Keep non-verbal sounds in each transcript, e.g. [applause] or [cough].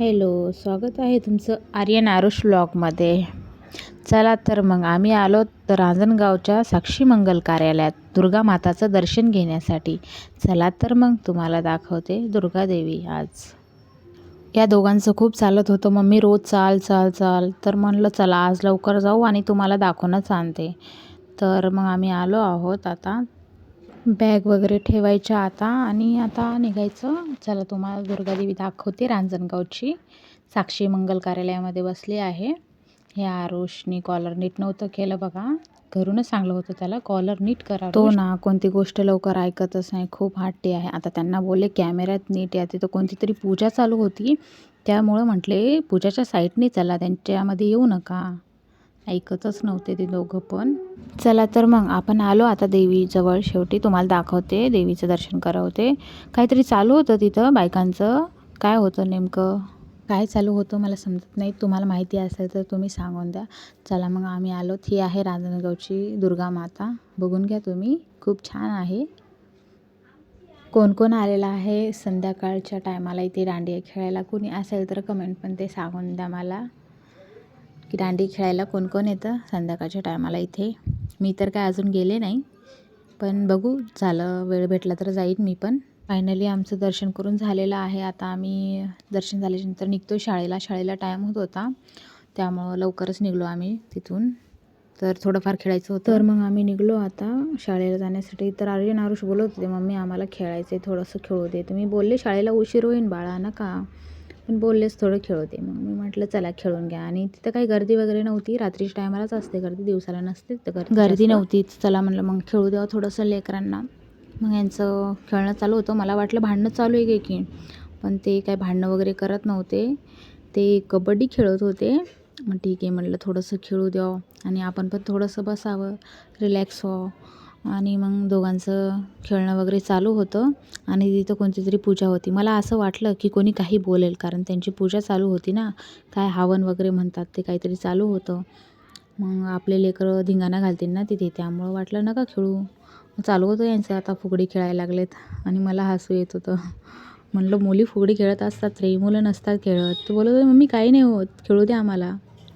Hello स्वागत आहे तुमचं आर्यन आरुष ब्लॉगमध्ये. चला तर मग आम्ही आलो तर रांजणगावच्या साक्षी मंगल कार्यालयात दुर्गा माताचं दर्शन घेण्यासाठी. चला तर मग तुम्हाला दाखवते दुर्गादेवी आज. या दोघांचं खूप चालत होतं. मम्मी रोज चाल चाल चाल तर म्हणलं चला आज लवकर जाऊ आणि तुम्हाला दाखवूनच आणते. तर मग आम्ही आलो आहोत आता बॅग वगैरे ठेवायच्या आता आणि आता निघायचं. चला तुम्हाला दुर्गादेवी दाखवते रांजणगावची. साक्षी मंगल कार्यालयामध्ये बसली आहे. हे आरुषनी कॉलर नीट नव्हतं केलं बघा. घरूनच सांगलं होतं त्याला कॉलर नीट करा तो ना कोणती गोष्ट लवकर ऐकतच नाही खूप हट्टी आहे. आता त्यांना बोलले कॅमेऱ्यात नीट या तिथं कोणती तरी पूजा चालू होती. त्यामुळं म्हटले पूजाच्या साईडने चला त्यांच्यामध्ये येऊ नका. ऐकतच नव्हते ते दोघं पण. चला तर मग आपण आलो आता देवीजवळ. शेवटी तुम्हाला दाखवते देवीचं दर्शन करवते. काहीतरी चालू होतं तिथं बायकांचं? काय होतं नेमकं? काय चालू होतं मला समजत नाही. तुम्हाला माहिती असेल तर तुम्ही सांगून द्या. चला मग आम्ही आलो ही आहे रांजणगावची दुर्गा माता. बघून घ्या तुम्ही. खूप छान आहे. कोण कोण आलेलं आहे संध्याकाळच्या टायमाला इथे दांडिया खेळायला कोणी असेल तर कमेंट पण ते सांगून द्या मला. की दांडी खेळायला कोण कोण येतं संध्याकाळच्या टायमाला इथे. मी तर काय अजून गेले नाही पण बघू झालं वेळ भेटला तर जाईन मी पण. फायनली आमचं दर्शन करून झालेलं आहे. आता आम्ही दर्शन झाल्यानंतर निघतो शाळेला. शाळेला टाईम होत होता. त्यामुळं लवकरच निघलो आम्ही तिथून. तर थोडंफार खेळायचं होतं. तर मग आम्ही निघलो आता शाळेला जाण्यासाठी. तर आर्यन आरुष बोलत होते मम्मी आम्हाला खेळायचं आहे थोडंसं खेळू दे. तुम्ही बोलले शाळेला उशीर होईन बाळा नका. पण बोललेच थोडं खेळू दे मग मी म्हटलं चला खेळून घ्या. आणि तिथं काही गर्दी वगैरे नव्हती. रात्रीच्या टायमालाच असते गर्दी. दिवसाला नसते तर गर्दी गर्दी नव्हतीच चला म्हटलं मग खेळू द्यावं थोडंसं लेकरांना. मग यांचं खेळणं चालू होतं. मला वाटलं भांडणं चालू आहे काय की पण ते काय भांडणं वगैरे करत नव्हते. ते कबड्डी खेळत होते. मग ठीक आहे म्हटलं थोडंसं खेळू द्यावं आणि आपण पण थोडंसं बसावं. रिलॅक्स व्हावं. आणि मग दोघांचं खेळणं वगैरे चालू होतं आणि तिथं कोणती तरी पूजा होती. मला असं वाटलं की कोणी काही बोलेल कारण त्यांची पूजा चालू होती ना. काय हवन वगैरे म्हणतात ते काहीतरी चालू होतं. मग आपले लेकरं धिंगाणा घालतील ना तिथे त्यामुळं वाटलं नका खेळू. चालू होतं यांचं आता फुगडी खेळायला लागलेत. आणि मला हसू येत होतं. म्हणलं मुली फुगडी खेळत असतात रे मुलं नसतात खेळत. तर बोलत होते मम्मी काही नाही होत खेळू दे आम्हाला.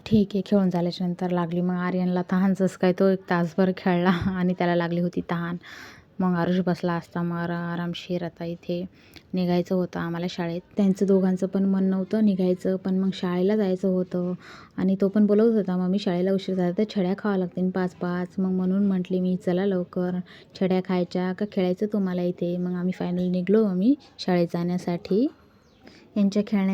ठीक आहे खेळून झाल्याच्यानंतर लागली. मग आर्यनला तहानचंच काय तो एक तासभर खेळला [laughs] आणि त्याला लागली होती तहान. मग आरुष बसला असता मग आरामशीर आता इथे निघायचं होतं आम्हाला शाळेत. त्यांचं दोघांचं पण मन नव्हतं निघायचं पण मग शाळेला जायचं होतं. आणि तो पण बोलवत होता मग मी शाळेला उशीर झाला तर छड्या खावा लागतील पाच पाच. मग म्हणून म्हटली मी चला लवकर. छड्या खायच्या का खेळायचं तुम्हाला इथे? मग आम्ही फायनल निघलो आम्ही शाळेत जाण्यासाठी. यांच्या खेळण्या